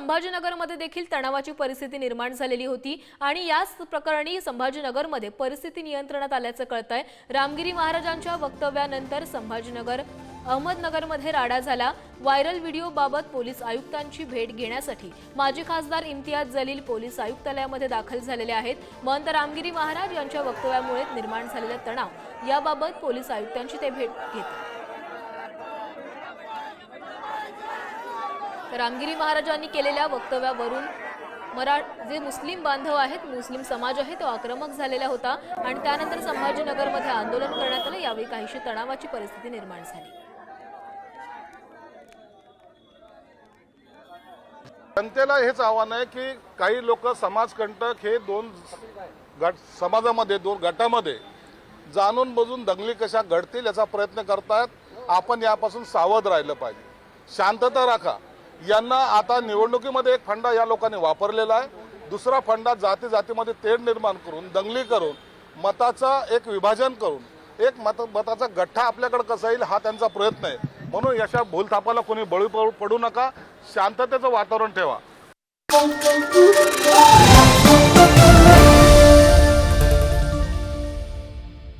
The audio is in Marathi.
संभाजीनगरमध्ये देखील तणावाची परिस्थिती निर्माण झालेली होती आणि याच प्रकरणी संभाजीनगरमध्ये परिस्थिती नियंत्रणात आल्याचं कळत आहे रामगिरी महाराजांच्या वक्तव्यानंतर संभाजीनगर अहमदनगरमध्ये राडा झाला. व्हायरल व्हिडिओबाबत पोलीस आयुक्तांची भेट घेण्यासाठी माजी खासदार इम्तियाज जलील पोलीस आयुक्तालयामध्ये दाखल झालेले आहेत. महंत रामगिरी महाराज यांच्या वक्तव्यामुळे निर्माण झालेला तणाव याबाबत पोलीस आयुक्तांची ते भेट घेत रामगिरी महाराजांनी केलेल्या वक्तव्यावरून मरा जे मुस्लिम बांधव आहेत मुस्लिम समाज आहे तो आक्रमक झालेला होता आणि त्यानंतर संभाजीनगरमध्ये आंदोलन करण्यात आलं. यावेळी काहीशी तणावाची परिस्थिती निर्माण झाली. जनतेला हेच आव्हान आहे की काही लोक समाजकंटक हे दोन गट समाजामध्ये दोन गटामध्ये जाणून बजून दंगली कशा घडतील याचा प्रयत्न करतायत. आपण यापासून सावध राहिलं पाहिजे. शांतता राखा. यांना आता निवडणुकीमध्ये एक फंडा या लोकांनी वापरलेला आहे. दुसरा फंडा जाती जातीमध्ये तेढ निर्माण करून दंगली करून मताचा एक विभाजन करून एक मत मताचा गठ्ठा आपल्याकडे कसा येईल हा त्यांचा प्रयत्न आहे. म्हणून अशा भूलथापाला कोणी बळी पडू- पडू नका. शांततेचं वातावरण ठेवा.